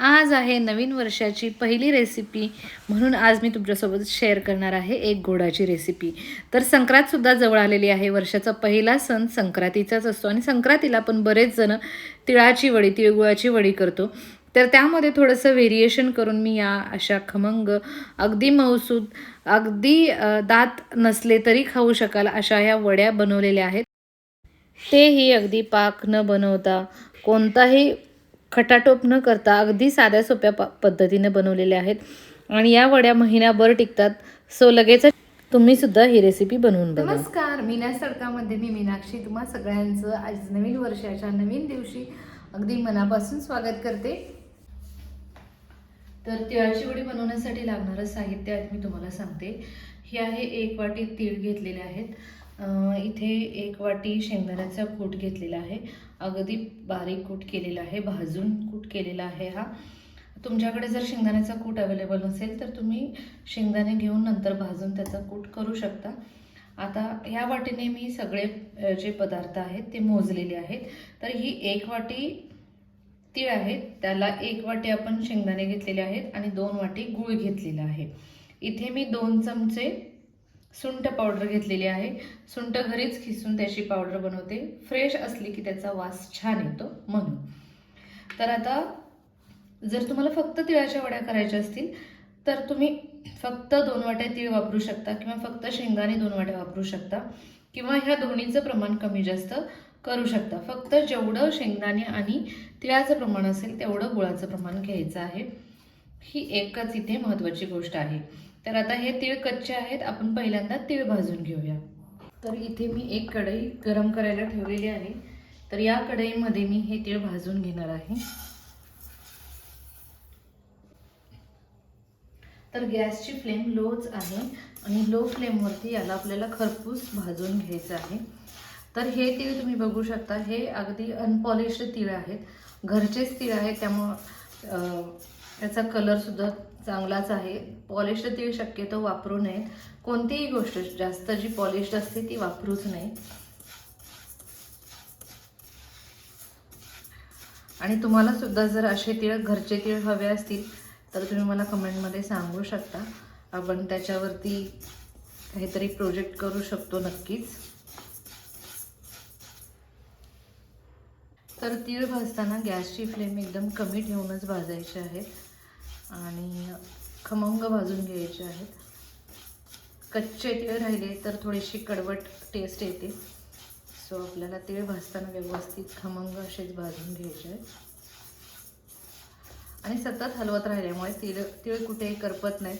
आज आहे नवीन वर्षाची पहिली रेसिपी म्हणून आज मी तुमच्यासोबत शेअर करणार आहे एक गोडाची रेसिपी तर संक्रांतसुद्धा जवळ आलेली आहे. वर्षाचा पहिला सण संक्रांतीचाच असतो आणि संक्रांतीला आपण बरेच जण तिळाची वडी तिळगुळाची वडी करतो. तर त्यामध्ये थोडंसं व्हेरिएशन करून मी या अशा खमंग अगदी मऊसूद अगदी दात नसले तरी खाऊ शकाल अशा ह्या वड्या बनवलेल्या आहेत. तेही अगदी पाक न बनवता कोणताही खटाटोप न करता अगदी साध्या सोप्या प पद्धतीने बनवलेल्या आहेत. आणि या वड्या महिनाभर टिकतात. सो लगेच तुम्ही सुद्धा ही रेसिपी बनवून बघा. नमस्कार. मीना सडकामध्ये मी मीनाक्षी तुम्हा सगळ्यांचं आज नवीन वर्षाच्या नवीन दिवशी अगदी मनापासून स्वागत करते. तर तिळाची वडी बनवण्यासाठी लागणारं साहित्य आज मी तुम्हाला सांगते. हे आहे एक वाटी तीळ घेतलेले आहेत. इथे एक वाटी शेंगदाण्याचा कूट घेतलेला आहे. अगदी बारीक कूट केलेला आहे भाजून कूट केलेला आहे हा. तुमच्याकडे जर शेंगदाण्याचा कूट अवेलेबल नसेल तर तुम्ही शेंगदाणे घेऊन नंतर भाजून त्याचा कूट करू शकता. आता ह्या वाटीने मी सगळे जे पदार्थ आहेत ते मोजलेले आहेत. तर ही एक वाटी तीळ आहेत त्याला एक वाटी आपण शेंगदाणे घेतलेले आहेत आणि दोन वाटी गूळ घेतलेला आहे. इथे मी दोन चमचे सुंठ पावडर घेतलेली आहे. सुंठ घरीच खिसून त्याची पावडर बनवते. फ्रेश असली की त्याचा वास छान येतो म्हणून. तर आता जर तुम्हाला फक्त तिळाच्या वड्या करायच्या असतील तर तुम्ही फक्त दोन वाट्या तीळ वापरू शकता किंवा फक्त शेंगाने दोन वाट्या वापरू शकता किंवा ह्या दोन्हीचं प्रमाण कमी जास्त करू शकता. फक्त जेवढं शेंगदाणे आणि तिळाचं प्रमाण असेल तेवढं गुळाचं प्रमाण घ्यायचं आहे. ही एकच इथे महत्त्वाची गोष्ट आहे. तर आता हे तीळ कच्चे आहेत आपण पहिल्यांदा तीळ भाजून घेऊया. तर इथे मी एक कढई गरम करायला ठेवलेली आहे. तर या कढईमध्ये मी हे तीळ भाजून घेणार आहे. तर गॅसची फ्लेम लोच आहे आणि लो फ्लेमवरती याला आपल्याला खरपूस भाजून घ्यायचं आहे. तर हे तीळ तुम्ही बघू शकता हे अगदी अनपॉलिश्ड तीळ आहेत. घरचेच तीळ आहेत त्यामुळं त्याचा कलरसुद्धा चांगलाच आहे. पॉलिश्ड तीळ शक्यतो वापरू नयेत कोणतीही गोष्ट जास्त जी पॉलिश्ड असते ती वापरूच नये. आणि तुम्हाला सुद्धा जर असे तिळ घरचे तीळ हवे असतील तर तुम्ही मला कमेंटमध्ये सांगू शकता. आपण त्याच्यावरती काहीतरी प्रोजेक्ट करू शकतो नक्कीच. तर तीळ भाजताना गॅसची फ्लेम एकदम कमी ठेवूनच भाजायची आहे. आणि खमंग भाजून घ्यायचे आहेत. कच्चे तीळ राहिले तर थोडीशी कडवट टेस्ट येते. सो आपल्याला तीळ भाजताना व्यवस्थित खमंग असेच भाजून घ्यायचे आहेत. आणि सतत हलवत राहिल्यामुळे तीळ तीळ कुठेही करपत नाहीत.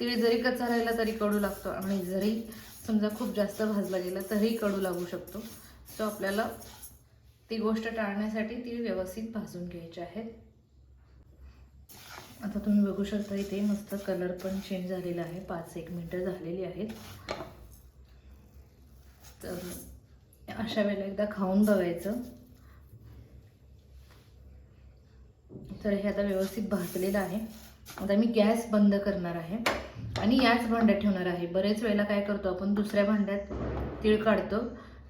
तीळ जरी कच्चा राहिला तरी कडू लागतो आणि जरी समजा खूप जास्त भाजला गेला तरी कडू लागू शकतो. सो आपल्याला ती गोष्ट टाळण्यासाठी तीळ व्यवस्थित भाजून घ्यायची आहेत. आता तुम्ही बघू शकता इथे मस्त कलर पण चेंज झालेला आहे. पाच एक मिनटं झालेली आहेत. तर अशा वेळेला एकदा खाऊन बघायचं. तर हे आता व्यवस्थित भाजलेलं आहे. आता मी गॅस बंद करणार आहे आणि याच भांड्यात ठेवणार आहे. बरेच वेळेला काय करतो आपण दुसऱ्या भांड्यात तीळ काढतो.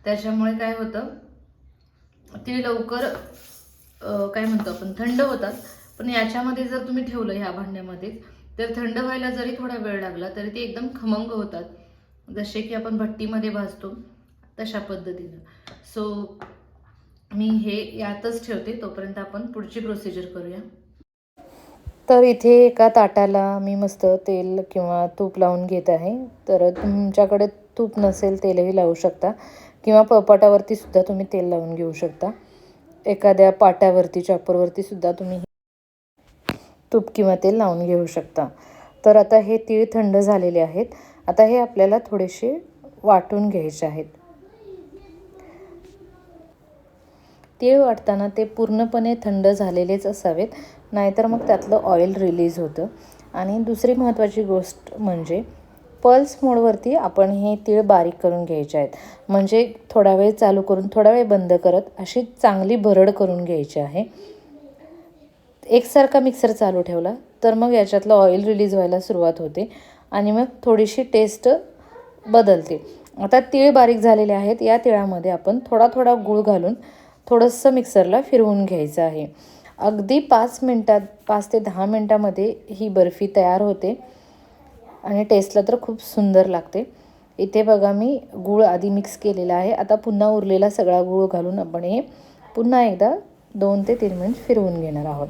त्याच्यामुळे काय होतं तीळ लवकर काय म्हणतो आपण थंड होतात. पण याच्यामध्ये जर तुम्ही ठेवलं ह्या भांड्यामध्ये तर थंड व्हायला जरी थोडा वेळ लागला तरी ते एकदम खमंग होतात. जसे की आपण भट्टीमध्ये भाजतो तशा पद्धतीनं. सो मी हे यातच ठेवते तोपर्यंत आपण पुढची प्रोसिजर करूया. तर इथे एका ताटाला मी मस्त तेल किंवा तूप लावून घेत आहे. तर तुमच्याकडे तूप नसेल तेलही लावू शकता. किंवा पळपाटावरती सुद्धा तुम्ही तेल लावून घेऊ शकता. एखाद्या पाट्यावरती चॉपरवरती सुद्धा तुम्ही तूप किंवा तेल लावून घेऊ शकता. तर आता हे तीळ थंड झालेले आहेत. आता हे आपल्याला थोडेसे वाटून घ्यायचे आहेत. तीळ वाटताना ते पूर्णपणे थंड झालेलेच असावेत. नाहीतर मग त्यातलं ऑइल रिलीज होतं. आणि दुसरी महत्त्वाची गोष्ट म्हणजे पल्स मोडवरती आपण हे तीळ बारीक करून घ्यायचे आहेत. म्हणजे थोडा वेळ चालू करून थोडा वेळ बंद करत अशी चांगली भरड करून घ्यायची आहे. एकसारखा मिक्सर चालू ठेवला तर मग याच्यातलं ऑइल रिलीज व्हायला सुरुवात होते आणि मग थोडीशी टेस्ट बदलते. आता तीळ बारीक झालेले आहेत या तिळामध्ये आपण थोडा थोडा गूळ घालून थोडंसं मिक्सरला फिरवून घ्यायचं आहे. अगदी पाच मिनटात पाच ते दहा मिनटामध्ये ही बर्फी तयार होते आणि टेस्टला तर खूप सुंदर लागते. इथे बघा मी गूळ आधी मिक्स केलेला आहे. आता पुन्हा उरलेला सगळा गूळ घालून आपण हे पुन्हा एकदा दोन ते तीन मिनिट फिरवून घेणार आहोत.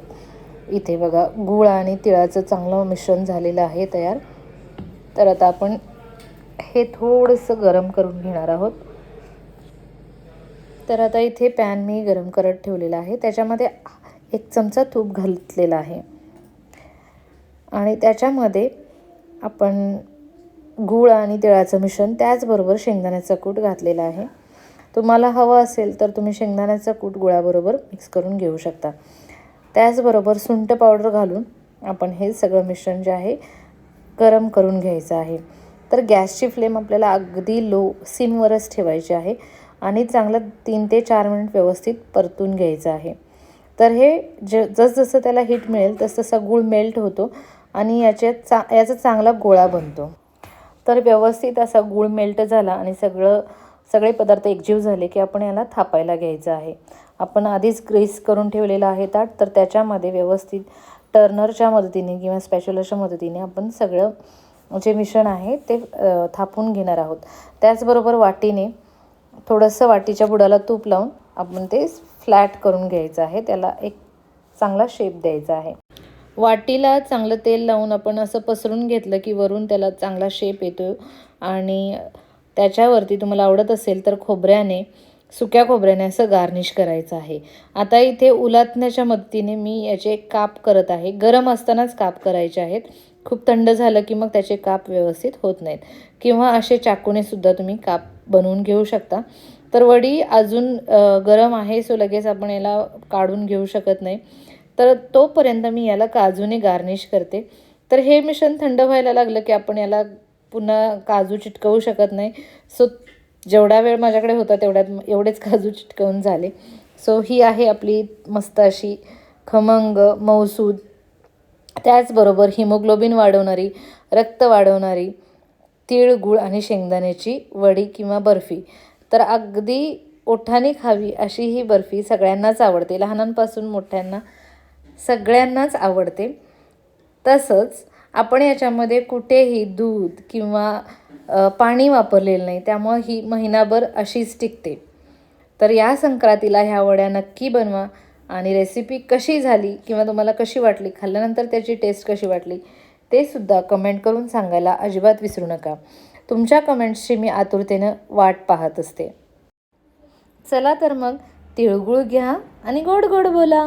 इथे बघा गूळ आणि तिळाचं चांगलं मिश्रण झालेलं आहे तयार. तर आता आपण हे थोडंसं गरम करून घेणार आहोत. तर आता इथे पॅन मी गरम करत ठेवलेला आहे. त्याच्यामध्ये एक चमचा तूप घातलेला आहे. आणि त्याच्यामध्ये आपण गूळ आणि तिळाचं मिश्रण त्याचबरोबर शेंगदाण्याचा कूट घातलेला आहे. तुम्हाला हवं असेल तर तुम्ही शेंगदाण्याचा कूट गुळाबरोबर मिक्स करून घेऊ शकता. त्याचबरोबर सुंठ पावडर घालून आपण हे सगळं मिश्रण जे आहे गरम करून घ्यायचं आहे. तर गॅसची फ्लेम आपल्याला अगदी लो सिमवरच ठेवायची आहे आणि चांगलं तीन ते चार मिनिट व्यवस्थित परतून घ्यायचं आहे. तर हे ज जसजसं त्याला हीट मिळेल तसतसा गूळ मेल्ट होतो आणि याच्यात चा याचा चांगला गोळा बनतो. तर व्यवस्थित असा गूळ मेल्ट झाला आणि सगळं सगळे पदार्थ एकजीव झाले की आपण याला थापायला घ्यायचं आहे. आपण आधीच ग्रीस करून ठेवलेलं आहे ताट तर त्याच्यामध्ये व्यवस्थित टर्नरच्या मदतीने किंवा स्पॅच्युलरच्या मदतीने आपण सगळं जे मिश्रण आहे ते थापून घेणार आहोत. त्याचबरोबर वाटीने थोडंसं वाटीच्या बुडाला तूप लावून आपण ते फ्लॅट करून घ्यायचं आहे. त्याला एक चांगला शेप द्यायचा आहे. वाटीला चांगलं तेल लावून आपण असं पसरून घेतलं की वरून त्याला चांगला शेप येतो आणि त्याच्यावरती तुम्हाला आवडत असेल तर खोबऱ्याने सुक्या खोबऱ्याने असं गार्निश करायचं आहे. आता इथे उलातण्याच्या मदतीने मी याचे काप करत आहे. गरम असतानाच काप करायचे आहेत. खूप थंड झालं की मग त्याचे काप व्यवस्थित होत नाहीत. किंवा असे चाकूने सुद्धा तुम्ही काप बनवून घेऊ शकता. तर वडी अजून गरम आहे सो लगेच आपण याला काढून घेऊ शकत नाही. तर तोपर्यंत मी याला काजूने गार्निश करते. तर हे मिश्रण थंड व्हायला लागलं की आपण याला पुन्हा काजू चिटकवू शकत नाही. सो जेवढा वेळ माझ्याकडे होता तेवढ्यात एवढेच काजू चिटकवून झाले. सो ही आहे आपली मस्त अशी खमंग मौसूद त्याचबरोबर हिमोग्लोबिन वाढवणारी रक्त वाढवणारी तीळ गुळ आणि शेंगदाण्याची वडी किंवा बर्फी. तर अगदी ओठाने खावी अशी ही बर्फी सगळ्यांनाच आवडते. लहानांपासून मोठ्यांना सगळ्यांनाच आवडते. तसंच आपण याच्यामध्ये कुठेही दूध किंवा पाणी वापरलेलं नाही त्यामुळं ही महिनाभर अशीच टिकते. तर या संक्रांतीला ह्या वड्या नक्की बनवा आणि रेसिपी कशी झाली किंवा तुम्हाला कशी वाटली खाल्ल्यानंतर त्याची टेस्ट कशी वाटली ते सुद्धा कमेंट करून सांगायला अजिबात विसरू नका. तुमच्या कमेंट्सची मी आतुरतेनं वाट पाहत असते. चला तर मग तिळगुळ घ्या आणि गोड गोड बोला.